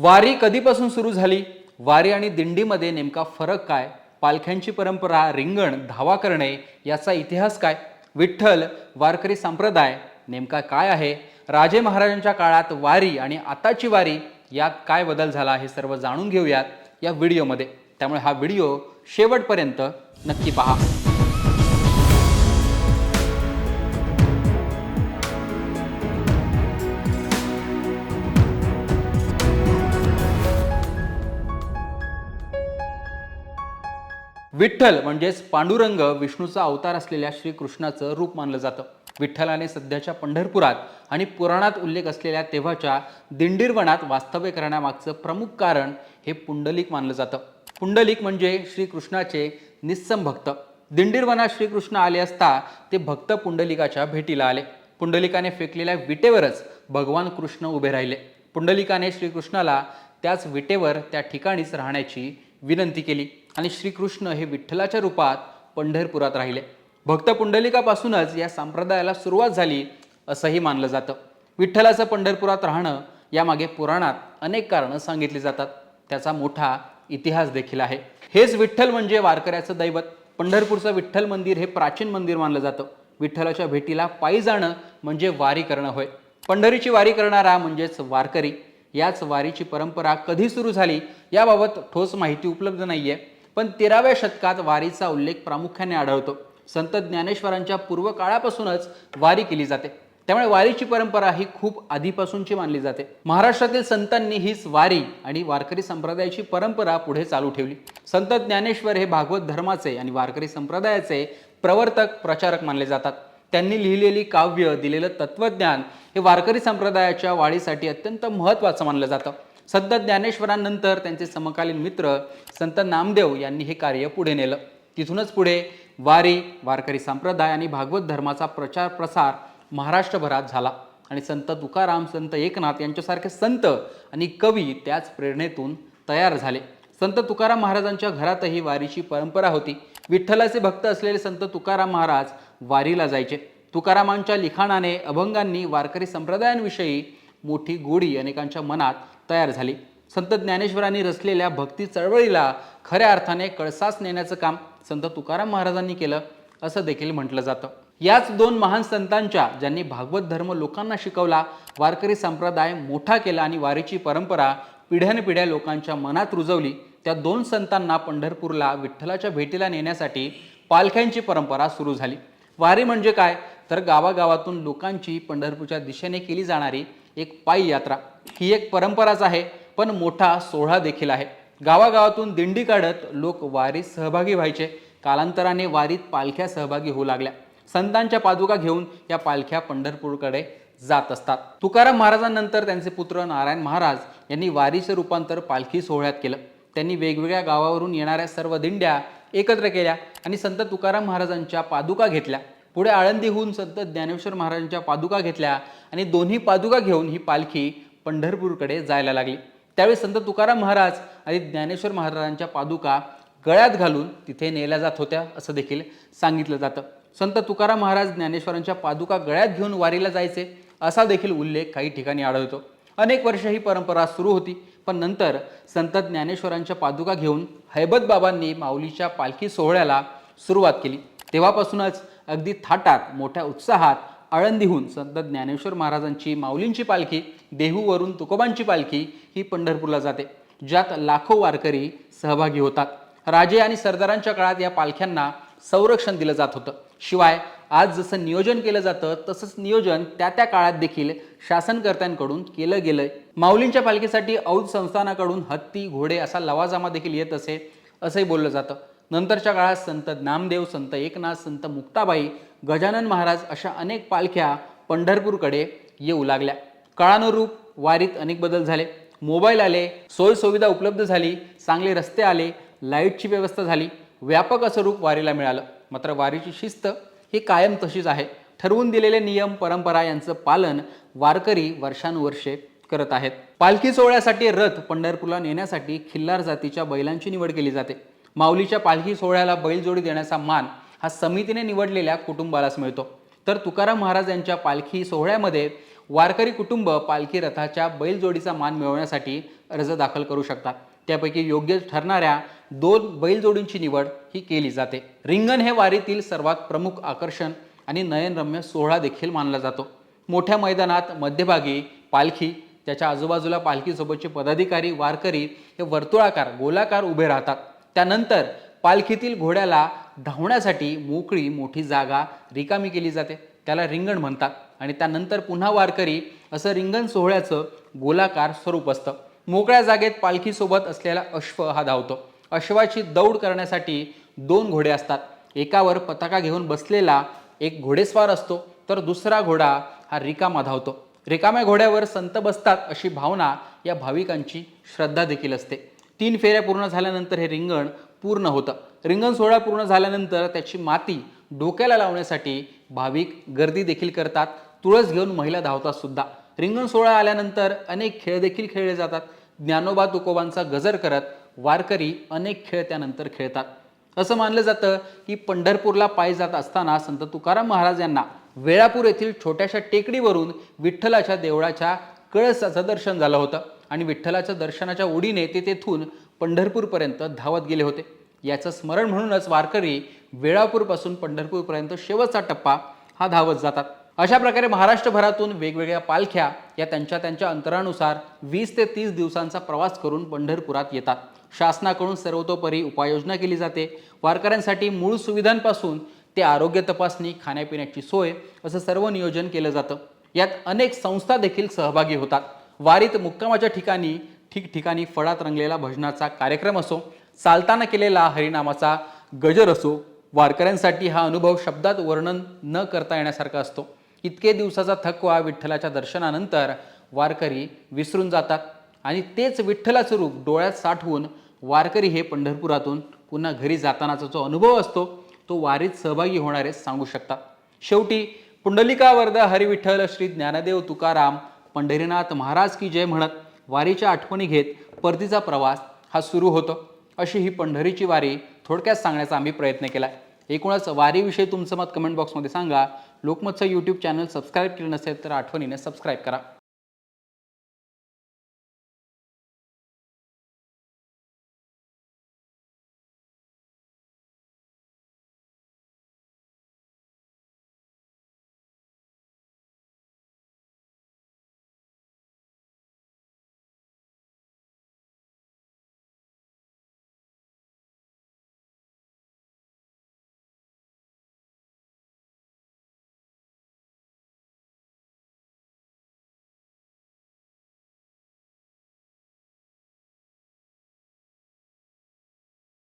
वारी कधीपासून सुरू झाली? वारी आणि दिंडीमध्ये नेमका फरक काय? पालख्यांची परंपरा रिंगण धावा करणे याचा इतिहास काय? विठ्ठल वारकरी संप्रदाय नेमका काय आहे? राजे महाराजांच्या काळात वारी आणि आताची वारी यात काय बदल झाला हे सर्व जाणून घेऊयात या व्हिडिओमध्ये. त्यामुळे हा व्हिडिओ शेवटपर्यंत नक्की पहा. विठ्ठल म्हणजेच पांडुरंग विष्णूचा अवतार असलेल्या श्रीकृष्णाचं रूप मानलं जातं. विठ्ठलाने सध्याच्या पंढरपुरात आणि पुराणात उल्लेख असलेल्या तेव्हाच्या दिंडीरवनात वास्तव्य करण्यामागचं प्रमुख कारण हे पुंडलिक मानलं जातं. पुंडलिक म्हणजे श्रीकृष्णाचे निस्सम भक्त. दिंडीरवनात श्रीकृष्ण आले असता ते भक्त पुंडलिकाच्या भेटीला आले. पुंडलिकाने फेकलेल्या विटेवरच भगवान कृष्ण उभे राहिले. पुंडलिकाने श्रीकृष्णाला त्याच विटेवर त्या ठिकाणीच राहण्याची विनंती केली आणि श्रीकृष्ण हे विठ्ठलाच्या रूपात पंढरपुरात राहिले. भक्त पुंडलिकापासूनच या संप्रदायाला सुरुवात झाली असंही मानलं जातं. विठ्ठलाचं पंढरपुरात राहणं यामागे पुराणात अनेक कारणं सांगितली जातात. त्याचा मोठा इतिहास देखील आहे. हेच विठ्ठल म्हणजे वारकऱ्याचं दैवत. पंढरपूरचं विठ्ठल मंदिर हे प्राचीन मंदिर मानलं जातं. विठ्ठलाच्या भेटीला पायी जाणं म्हणजे वारी करणं होय. पंढरीची वारी करणारा म्हणजेच वारकरी याच वारीची परंपरा कधी सुरू झाली याबाबत ठोस माहिती उपलब्ध नाहीये. पण तेराव्या शतकात वारीचा उल्लेख प्रामुख्याने आढळतो. संत ज्ञानेश्वरांच्या पूर्वकाळापासूनच वारी केली जाते. त्यामुळे वारीची परंपरा ही खूप आधीपासूनची मानली जाते. महाराष्ट्रातील संतांनी हीच वारी आणि वारकरी संप्रदायाची परंपरा पुढे चालू ठेवली. संत ज्ञानेश्वर हे भागवत धर्माचे आणि वारकरी संप्रदायाचे प्रवर्तक प्रचारक मानले जातात. त्यांनी लिहिलेली काव्य दिलेलं तत्वज्ञान हे वारकरी संप्रदायाच्या वाढीसाठी अत्यंत महत्त्वाचं मानलं जातं. संत ज्ञानेश्वरांनंतर त्यांचे समकालीन मित्र संत नामदेव यांनी हे कार्य पुढे नेलं. तिथूनच पुढे वारी वारकरी संप्रदाय आणि भागवत धर्माचा प्रचार प्रसार महाराष्ट्रभरात झाला. आणि संत तुकाराम संत एकनाथ यांच्यासारखे संत आणि कवी त्याच प्रेरणेतून तयार झाले. संत तुकाराम महाराजांच्या घरातही वारीची परंपरा होती. विठ्ठलाचे भक्त असलेले संत तुकाराम महाराज वारीला जायचे. तुकारामांच्या लिखाणाने अभंगांनी वारकरी संप्रदायांविषयी मोठी गोडी अनेकांच्या मनात तयार झाली. संत ज्ञानेश्वरांनी रचलेल्या भक्ती चळवळीला खऱ्या अर्थाने कळसास नेण्याचं काम संत तुकाराम महाराजांनी केलं असं देखील म्हटलं जातं. याच दोन महान संतांच्या ज्यांनी भागवत धर्म लोकांना शिकवला वारकरी संप्रदाय मोठा केला आणि वारीची परंपरा पिढ्यानपिढ्या लोकांच्या मनात रुजवली त्या दोन संतांना पंढरपूरला विठ्ठलाच्या भेटीला नेण्यासाठी पालख्यांची परंपरा सुरू झाली. वारी म्हणजे काय? तर गावागावातून लोकांची पंढरपूरच्या दिशेने केली जाणारी एक पायी यात्रा. ही एक परंपराच आहे पण मोठा सोहळा देखील आहे. गावागावातून दिंडी काढत लोक वारीत सहभागी व्हायचे. कालांतराने वारीत पालख्या सहभागी होऊ लागल्या. संतांच्या पादुका घेऊन या पालख्या पंढरपूरकडे जात असतात. तुकाराम महाराजांनंतर त्यांचे पुत्र नारायण महाराज यांनी वारीचं रूपांतर पालखी सोहळ्यात केलं. त्यांनी वेगवेगळ्या गावावरून येणाऱ्या सर्व दिंड्या एकत्र केल्या आणि संत तुकाराम महाराजांच्या पादुका घेतल्या. पुढे आळंदीहून संत ज्ञानेश्वर महाराजांच्या पादुका घेतल्या आणि दोन्ही पादुका घेऊन ही पालखी पंढरपूरकडे जायला लागली. त्यावेळी संत तुकाराम महाराज आणि ज्ञानेश्वर महाराजांच्या पादुका गळ्यात घालून तिथे नेल्या जात होत्या असं देखील सांगितलं जातं. संत तुकाराम महाराज ज्ञानेश्वरांच्या पादुका गळ्यात घेऊन वारीला जायचे असा देखील उल्लेख काही ठिकाणी आढळतो. अनेक वर्ष ही परंपरा सुरू होती. पण नंतर संत ज्ञानेश्वरांच्या पादुका घेऊन हैबत बाबांनी माऊलीच्या पालखी सोहळ्याला सुरुवात केली. तेव्हापासूनच अगदी थाटात मोठ्या उत्साहात आळंदीहून संत ज्ञानेश्वर महाराजांची माऊलींची पालखी देहूवरून तुकोबांची पालखी ही पंढरपूरला जाते ज्यात लाखो वारकरी सहभागी होतात. राजे आणि सरदारांच्या काळात या पालख्यांना संरक्षण दिलं जात होतं. शिवाय आज जसं नियोजन केलं जातं तसंच नियोजन त्या त्या काळात देखील शासनकर्त्यांकडून केलं गेलंय. माऊलींच्या पालखीसाठी औध संस्थानाकडून हत्ती घोडे असा लवाजामा देखील येत असे असंही बोललं जातं. नंतरच्या काळात संत नामदेव संत एकनाथ संत मुक्ताबाई गजानन महाराज अशा अनेक पालख्या पंढरपूरकडे येऊ लागल्या. काळानुरूप वारीत अनेक बदल झाले. मोबाईल आले सोयसुविधा उपलब्ध झाली चांगले रस्ते आले लाईटची व्यवस्था झाली व्यापक असं रूप वारीला मिळालं. मात्र वारीची शिस्त ही कायम तशीच आहे. ठरवून दिलेले नियम परंपरा यांचं पालन वारकरी वर्षानुवर्षे करत आहेत. पालखी सोहळ्यासाठी रथ पंढरपूरला नेण्यासाठी खिल्लार जातीच्या बैलांची निवड केली जाते. माऊलीच्या पालखी सोहळ्याला बैलजोडी देण्याचा मान हा समितीने निवडलेल्या कुटुंबालाच मिळतो. तर तुकाराम महाराज यांच्या पालखी सोहळ्यामध्ये वारकरी कुटुंब पालखी रथाच्या बैलजोडीचा मान मिळवण्यासाठी अर्ज दाखल करू शकतात. त्यापैकी योग्य ठरणाऱ्या दोन बैलजोडींची निवड ही केली जाते. रिंगण हे वारीतील सर्वात प्रमुख आकर्षण आणि नयनरम्य सोहळा देखील मानला जातो. मोठ्या मैदानात मध्यभागी पालखी त्याच्या आजूबाजूला पालखीसोबतचे पदाधिकारी वारकरी हे वर्तुळाकार गोलाकार उभे राहतात. त्यानंतर पालखीतील घोड्याला धावण्यासाठी मोकळी मोठी जागा रिकामी केली जाते. त्याला रिंगण म्हणतात आणि त्यानंतर पुन्हा वारकरी असं रिंगण सोहळ्याचं गोलाकार स्वरूप असतं. मोकळ्या जागेत पालखीसोबत असलेला अश्व हा धावतो. अश्वाची दौड करण्यासाठी दोन घोडे असतात. एकावर पताका घेऊन बसलेला एक घोडेस्वार असतो तर दुसरा घोडा हा रिकामा धावतो. रिकाम्या घोड्यावर संत बसतात अशी भावना या भाविकांची श्रद्धा देखील असते. तीन फेऱ्या पूर्ण झाल्यानंतर हे रिंगण पूर्ण होतं. रिंगण सोहळा पूर्ण झाल्यानंतर त्याची माती डोक्याला लावण्यासाठी भाविक गर्दी देखील करतात. तुळस घेऊन महिला धावतात सुद्धा. रिंगण सोहळा आल्यानंतर अनेक खेळ देखील खेळले जातात. ज्ञानोबा तुकोबांचा गजर करत वारकरी अनेक खेळ त्यानंतर खेळतात. असं मानलं जातं की पंढरपूरला पायी जात असताना संत तुकाराम महाराज यांना वेळापूर येथील छोट्याशा टेकडीवरून विठ्ठलाच्या देवळाच्या कळसाचं दर्शन झालं होतं. आणि विठ्ठलाच्या दर्शनाच्या ओढीने ते तेथून पंढरपूरपर्यंत धावत गेले होते. याचं स्मरण म्हणूनच वारकरी वेळापूरपासून पंढरपूरपर्यंत शेवटचा टप्पा हा धावत जातात. अशा प्रकारे महाराष्ट्रभरातून वेगवेगळ्या पालख्या या त्यांच्या त्यांच्या अंतरानुसार वीस ते तीस दिवसांचा प्रवास करून पंढरपुरात येतात. शासनाकडून सर्वतोपरी उपाययोजना केली जाते. वारकऱ्यांसाठी मूळ सुविधांपासून ते आरोग्य तपासणी खाण्यापिण्याची सोय असं सर्व नियोजन केलं जातं. यात अनेक संस्था देखील सहभागी होतात. वारीत मुक्कामाच्या ठिकाणी ठिकठिकाणी फळात रंगलेला भजनाचा कार्यक्रम असो चालताना केलेला हरिनामाचा गजर असो वारकऱ्यांसाठी हा अनुभव शब्दात वर्णन न करता येण्यासारखा असतो. इतके दिवसाचा थकवा विठ्ठलाच्या दर्शनानंतर वारकरी विसरून जातात आणि तेच विठ्ठलाचं रूप डोळ्यात साठवून वारकरी हे पंढरपुरातून पुन्हा घरी जातानाचा जो अनुभव असतो तो वारीत सहभागी होणारे सांगू शकतात. शेवटी पुंडलिका वरदा हरिविठ्ठल श्री ज्ञानदेव तुकाराम पंढरीनाथ महाराज की जय म्हणत वारीच्या आठवणी घेत परतीचा प्रवास हा सुरू होतो. अशी ही पंढरीची वारी थोडक्यात सांगण्याचा आम्ही प्रयत्न केला. आहे एकूणच वारीविषयी तुमचं मत कमेंट बॉक्समध्ये सांगा. लोकमतचं यूट्यूब चॅनल सबस्क्राईब केलं नसेल तर आठवणीने सबस्क्राईब करा.